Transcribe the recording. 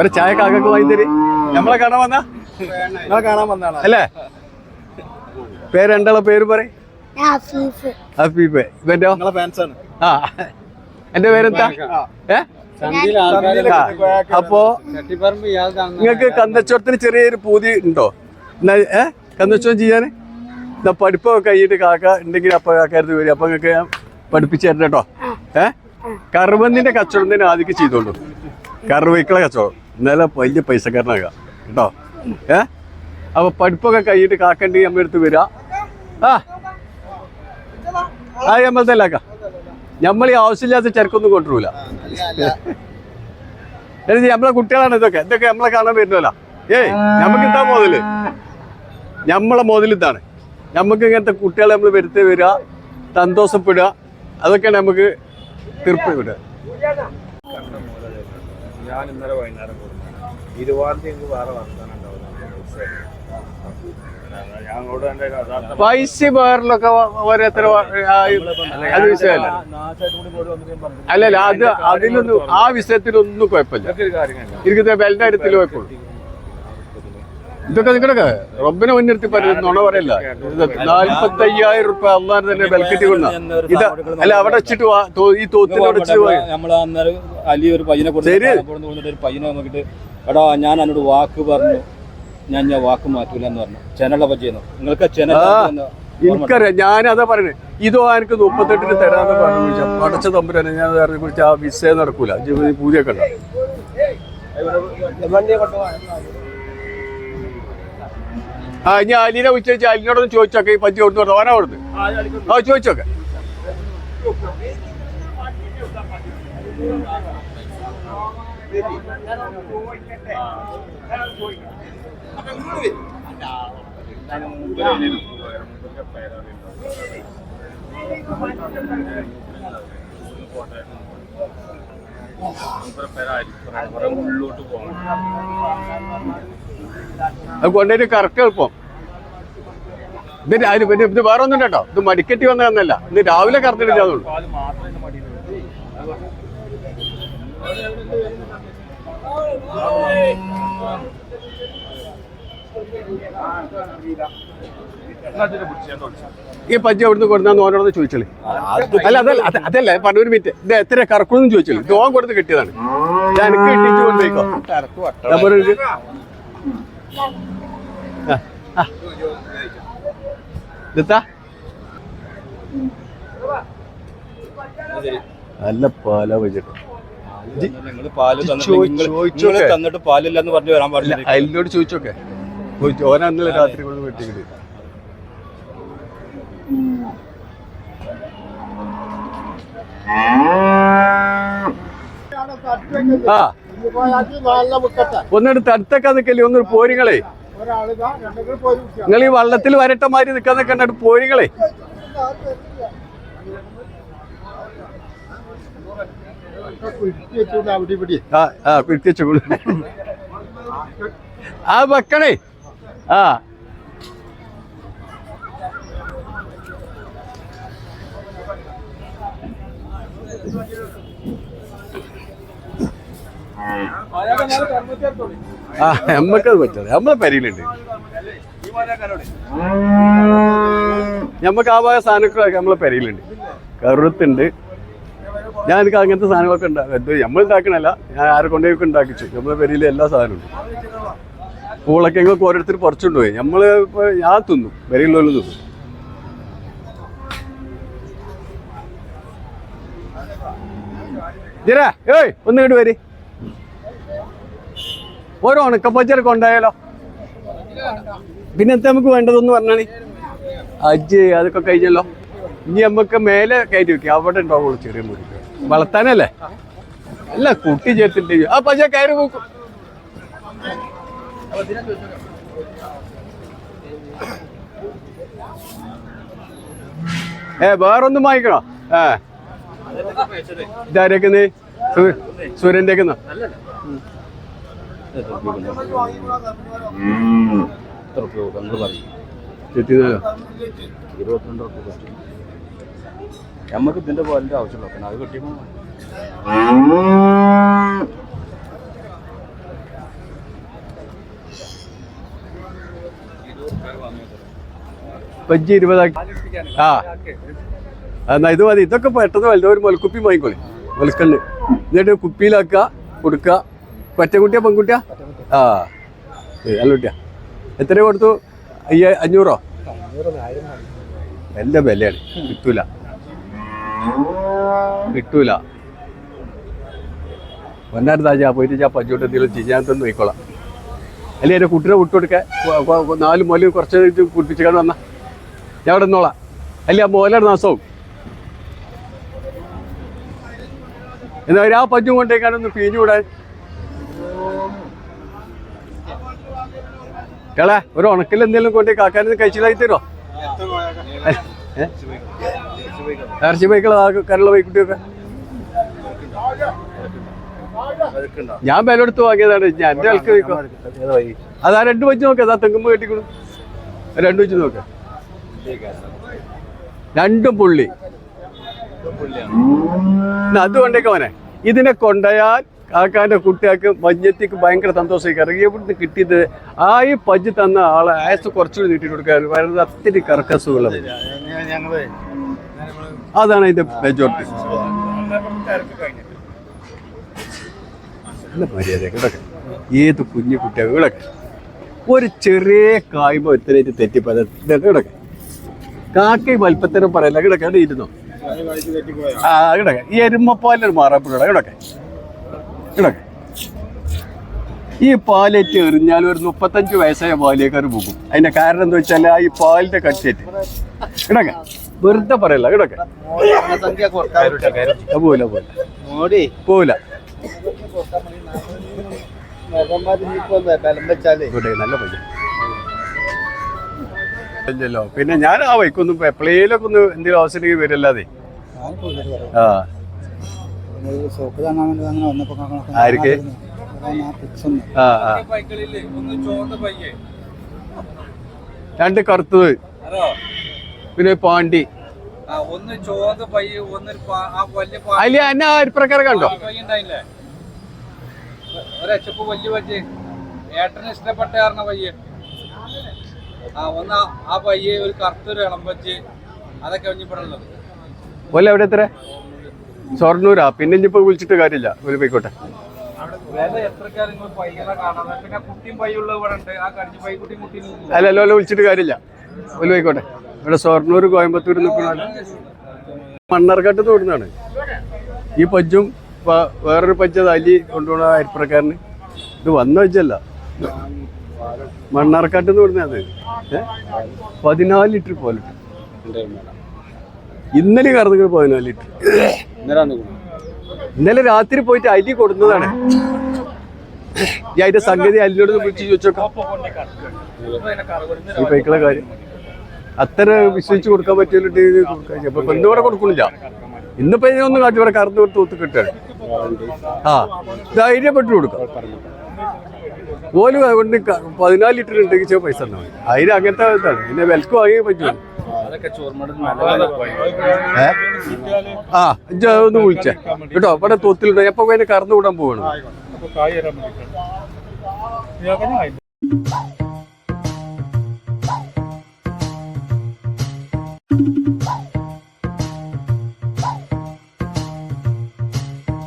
ഒരു ചായ കാക്കക്ക് വാങ്ങി നമ്മളെ കാണാൻ വന്ന? നമ്മളെ കാണാൻ വന്നാണ് അല്ലേ? പേര് എന്താളെ പേര് പറയും ഇവന്റെ? ആ. എന്റെ പേരെന്താ? ഏ? അപ്പോ നിങ്ങൾക്ക് കന്നച്ചോടത്തിന് ചെറിയൊരു പൂതി ഉണ്ടോ? എന്നാ ഏ? കന്നച്ചോടം ചെയ്യാൻ എന്നാ പഠിപ്പൊക്കെ കഴിഞ്ഞിട്ട് കാക്ക ഉണ്ടെങ്കിൽ അപ്പൊ കാക്കാരത്ത് വരും. അപ്പൊ നിങ്ങൾക്ക് ഞാൻ പഠിപ്പിച്ചു തരണം കേട്ടോ. ഏ? കറുവന്തിന്റെ കച്ചവടം തന്നെ ആദ്യം ചെയ്തോളൂ. കറുവയ്ക്കളെ കച്ചവടം. എന്നാലും വലിയ പൈസക്കാരനാകാം കേട്ടോ. ഏ? അപ്പൊ പഠിപ്പൊക്കെ കഴിഞ്ഞിട്ട് കാക്കണ്ടി അമ്മ എടുത്ത് വരിക ആ. ആ നമ്മളതല്ലാക്ക നമ്മൾ ഈ ആവശ്യമില്ലാത്ത ചരക്കൊന്നും കൊണ്ടുവരൂല. എന്നിട്ട് നമ്മളെ കുട്ടികളാണ് ഇതൊക്കെ. ഇതൊക്കെ നമ്മളെ കാണാൻ വരുന്നല്ല ഏയ് നമുക്ക് ഇതാ മുതൽ. നമ്മളെ മുതൽ ഇതാണ്. നമുക്ക് ഇങ്ങനത്തെ കുട്ടികളെ നമ്മൾ വരുത്തി വരിക സന്തോഷപ്പെടുക. അതൊക്കെയാണ് നമുക്ക് തീർപ്പ് വിടുക. ഞാൻ ഇന്നലെ വൈകുന്നേരം ഇരുപതാം തീയതി വേറെ പൈസ വേറിലൊക്കെ ഓരോരുത്തർ അത് വിഷയമല്ല. അല്ലല്ല അത് അതിലൊന്നും ആ വിഷയത്തിലൊന്നും കുഴപ്പമില്ല? ഇരിക്കുന്ന ബെൽറ്റ് കാര്യത്തിൽ കുഴപ്പമുള്ളൂ ഇതൊക്കെ നിങ്ങളൊക്കെ റബ്ബിനെ മുൻനിർത്തി പറയുന്നത് നുണ പറയല്ല. നാല്പത്തി അയ്യായിരം റുപ്യ അള്ളാൻ തന്നെ ബെൽക്കറ്റ് കൊണ്ട ഇത് അല്ല അവിടെ വെച്ചിട്ട് ഈ തോത്തിൽ അടച്ചിട്ട് പോയി. നമ്മളെ അന്നേരം അലി ഒരു പയ്യനെ ശരി. എടാ ഞാൻ എന്നോട് വാക്ക് പറഞ്ഞു. ഞാൻ ഞാൻ വാക്ക് മാറ്റൂല എന്ന് പറഞ്ഞു ചെനല പറ്റിയെന്നു നിങ്ങൾക്ക് ചെനൽ ആ. എനിക്കറിയാം. ഞാൻ അതാ പറയുന്നത് ഇതോ എനിക്ക് മുപ്പത്തെട്ടിന് തരാന്ന് പറഞ്ഞു വിളിച്ചാ അടച്ച തമ്പുരാനെ ഞാൻ അറിഞ്ഞു കുറിച്ച് ആ വിസേ നടക്കൂല. പൂജയൊക്കെ ഉണ്ടാവും ആ ഇനി അലീനെ വിളിച്ചു അലിനോടൊന്ന് ചോദിച്ചോക്കെ. ഈ പറ്റി കൊടുത്തു ഓനാ കൊടുത്ത്. ആ ചോദിച്ചോക്കെ. അത് കൊണ്ടുപോയിട്ട് കറക്റ്റ് എളുപ്പം. ഇത് രാവിലെ പിന്നെ ഇത് വേറെ ഒന്നും കേട്ടോ. ഇത് മടിക്കറ്റി വന്നതെന്നല്ല. ഇത് രാവിലെ കറന്നിട്ടില്ല ഈ പജ്ജി എവിടുന്ന് കൊടുത്താന്ന് ഓനോടൊന്ന് ചോദിച്ചോളി. അല്ല അതല്ല അത് അതല്ല പറഞ്ഞ ഒരു മിനിറ്റ് എത്ര കറക്കുമെന്ന് ചോദിച്ചോളി. ഇത് ഓൻ കൊടുത്ത് കിട്ടിയതാണ്. ഞാൻ എനിക്ക് കിട്ടിച്ചു കൊണ്ടുപോയിക്കോ. നമ്പർ. നല്ല പാല വെച്ചിട്ട് തന്നിട്ട് പാലില്ല എന്ന് പറഞ്ഞു വരാൻ പാടില്ല അതിനോട് ചോദിച്ചോക്കെ. ചോദിച്ചു ഓന അന്നലെ രാത്രി കൊണ്ട് വീട്ടിൽ ആ. ഒന്നെടുത്ത് അടുത്തൊക്കെ നിൽക്കല്ലേ ഒന്നൊരു പോരിങ്ങളെ നിങ്ങൾ ഈ വള്ളത്തിൽ വരട്ടമാരി നിൽക്കാൻ നിൽക്കണ്ട പോരിങ്ങളെ ആ ആ വെക്കണേ ആ ആ. നമ്മക്കത് പറ്റാതെ നമ്മളെ പരിയിലുണ്ട്. നമുക്ക് ആ ഭാഗ സാധനങ്ങളൊക്കെ നമ്മളെ പരിയിലുണ്ട്. കറുത്തുണ്ട്. ഞാൻ എനിക്ക് അങ്ങനത്തെ സാധനങ്ങളൊക്കെ ഉണ്ടാകും ഇത് നമ്മൾ ഉണ്ടാക്കണല്ല ഞാൻ ആരെ കൊണ്ടേക്ക് ഉണ്ടാക്കിച്ചു. നമ്മളെ പെരിയിൽ എല്ലാ സാധനവും പൂളൊക്കെ ഞങ്ങൾക്ക് ഓരോരുത്തർ പറിച്ചുകൊണ്ട് പോയി നമ്മൾ ഞാൻ തിന്നു പെരിയിലുള്ള തിന്നു. ജരാ ഏയ് ഒന്ന് ഇങ്ങോട്ട് വരി. ഓരോ ഉണക്കപ്പച്ചരൊക്കെ ഉണ്ടായാലോ പിന്നെ എന്താ നമുക്ക് വേണ്ടതെന്ന് പറഞ്ഞാണി അജ്ജ് അതൊക്കെ കഴിഞ്ഞല്ലോ? ഇനി നമുക്ക് മേലെ കയറ്റി വെക്കാം. അവിടെ ഉണ്ടാവുള്ളൂ ചെറിയ മുറി. വളർത്താനല്ലേ? അല്ല കുട്ടി ചേർത്തിട്ട്. ആ പക്ഷേ കയറി പോക്കു. ഏ വേറൊന്നും വാങ്ങിക്കണോ? ഏ. ഇതാരേക്കുന്നേ സൂര്യന്റെ എത്ര റുപ്യ കൊടുക്കാം? നിങ്ങൾ പറയും. ചെത്തിനാലോ ഇരുപത്തിരണ്ട് റുപ്യ നമുക്ക് ഇതിന്റെ പോലിന്റെ ആവശ്യമുള്ളൂ പിന്നെ അത് കിട്ടിയപ്പോ ബജ്ജി ഇരുപതാക്കി. ആ. എന്നാ ഇത് മതി. ഇതൊക്കെ പെട്ടെന്ന് വലുത് ഒരു മുലക്കുപ്പി വാങ്ങിക്കോളി. മുലക്കണ്ണ് എന്നിട്ട് കുപ്പിയിലാക്കുക കൊടുക്കുക. പറ്റക്കുട്ടിയാ പെൺകുട്ടിയാ? ആ. അല്ലുട്ടിയാ എത്ര കൊടുത്തു? അയ്യ അഞ്ഞൂറോ? നല്ല വിലയാണ്. കിട്ടൂല. കിട്ടൂല. പൊന്നാർ ചാ പോയിട്ട് ചാ പഞ്ചോട്ട് എന്തെങ്കിലും ചെയ്യാൻ തന്നെ നോക്കിക്കോളാം. അല്ലേ എന്റെ കുട്ടീനെ വിട്ടുകൊടുക്കാൻ നാല് മുല കുറച്ച് കുടിപ്പിച്ചിട്ട് വന്ന. ഞാൻ അവിടെ നിന്നോളാം. അല്ല ആ മോലയുടെ നാസവും. എന്നാ ഒരു ആ പഞ്ചും കൊണ്ടേക്കാനൊന്ന് പിഴിഞ്ഞു വിടാൻ. കേളെ ഒരു ഉണക്കിൽ എന്തെങ്കിലും കൊണ്ടേ കാക്കാനൊന്ന് കഴിച്ചിലാക്കി തരുമോ ഇറച്ചി ബൈക്കുള്ള കരള ബൈക്കുട്ടിയൊക്കെ ഞാൻ വിലയെടുത്ത് വാങ്ങിയതാണ് ഞാൻ എന്റെ ആൾക്ക് വയ്ക്കും അതാ രണ്ടു വെച്ച് നോക്കാം അതാ തെങ്ങുമ്പ് കെട്ടിക്കണു രണ്ടു വെച്ച് നോക്ക രണ്ടും പുള്ളി അത് കൊണ്ടേക്ക് മോനെ ഇതിനെ കൊണ്ടയാൽ കാക്കാന്റെ കുട്ടിയാക്ക് മഞ്ഞത്തിക്ക് ഭയങ്കര സന്തോഷിക്കാറ് എവിടുന്ന് കിട്ടിയത് ആ ഈ പജ്ജ് തന്ന ആളെ ആയസ് കുറച്ചുകൂടി നീട്ടി കൊടുക്കാൻ വരുന്നത് അത്തിരി കർക്കസുള്ളത് ഞങ്ങൾ അതാണ് അതിന്റെ മെജോറിറ്റി നല്ല മര്യാദ കിടക്കെ ഏത് കുഞ്ഞു കുട്ടികൾ കിടക്കെ ഒരു ചെറിയ കായ്മ എത്രയായിട്ട് തെറ്റിപ്പത കിടക്കെ കാക്കയും വൽപ്പത്തരം പറയല്ല. കിടക്കെ അവിടെ ഇരുന്നോ? ആ കിടക്കെ ഈ എരുമപ്പാലിന് മാറാപ്പിടക്കെ കിടക്കെ ഈ പാലേറ്റ് എറിഞ്ഞാൽ ഒരു മുപ്പത്തഞ്ച് വയസ്സായ പാലേക്കാർ പോകും. അതിന്റെ കാരണം എന്താ വെച്ചാൽ ആ ഈ പാലിന്റെ കട്ടേറ്റ് ഇടക്ക. വെറുതെ പറയല്ല ഇടക്ക. പോല പോല നല്ല പയ്യൻ ഇല്ലല്ലോ. പിന്നെ ഞാൻ ആ വൈക്കൊന്നും എപ്പോഴേലൊക്കെ ഒന്ന് എന്തെങ്കിലും അവസരം വരില്ലാതെ. ആ. ആർക്ക്? രണ്ട് കറുത്തത്. പിന്നെ പാണ്ടി. അതിൽ എന്നെ ആ അരിപ്രക്കാരം കണ്ടോ? ഒരച്ചപ്പ് വലിയ പയ്യ. ഏട്ടന് ഇഷ്ടപ്പെട്ട കാരണം പയ്യ. ആ ഒന്ന് ആ- പയ്യെ ഒരു കറുത്തൊരു ഇളം പച്ച്. അതൊക്കെ കുഞ്ഞിപ്പടുള്ളത് ഒല്ല എവിടെ എത്ര? സ്വർണൂരാ. പിന്നെ ഇനിയിപ്പോ വിളിച്ചിട്ട് കാര്യമില്ല. ഒരു പോയിക്കോട്ടെ അല്ല അല്ല അല്ല വിളിച്ചിട്ട് കാര്യമില്ല. ഒരു പോയിക്കോട്ടെ. ഇവിടെ സ്വർണൂർ കോയമ്പത്തൂർ നിൽക്കണ മണ്ണാർക്കാട്ട് തോടുന്നതാണ് ഈ പജ്ജും വേറൊരു പജ്ജ അലി കൊണ്ടുപോണ അരിപ്പുറക്കാരന്. ഇത് വന്ന പജ്ജല്ല. മണ്ണാർക്കാട്ട് എന്ന് പറഞ്ഞത് ഏ? പതിനാല് ലിറ്റർ പോലെ ഇന്നലെ കറന്നുകൾ പതിനാല് ലിറ്റർ. ഇന്നലെ രാത്രി പോയിട്ട് അരി കൊടുന്നതാണ്. ഈ അതിന്റെ സംഗതി അല്ലോട് വിളിച്ച് ചോദിച്ചോക്കാം കാര്യം. അത്ര വിശ്വസിച്ച് കൊടുക്കാൻ പറ്റിയിട്ട് അപ്പൊ ഇന്നിവിടെ കൊടുക്കണില്ല ഇന്നിപ്പോ ഇതിനൊന്നും കാട്ടി ഇവിടെ കറന്ന് കൊടുത്ത് ഒത്ത് കിട്ടുകയാണ്. ആ ധൈര്യപ്പെട്ട് കൊടുക്കാം. പോലും അതുകൊണ്ട് പതിനാല് ലിറ്റർ ഉണ്ടെങ്കിൽ പൈസ തന്നാൽ അതിന് അങ്ങനത്തെ പിന്നെ വിലക്ക് വാങ്ങിയേ പറ്റുള്ളൂ? ആ ഇജ്ജ് ഒന്ന് വിളിച്ചേ. കേട്ടോ ഇവിടെ തൊത്തിലുണ്ട് എപ്പോ കഴിഞ്ഞാൽ കറന്നു വിടാൻ പോവാണ്.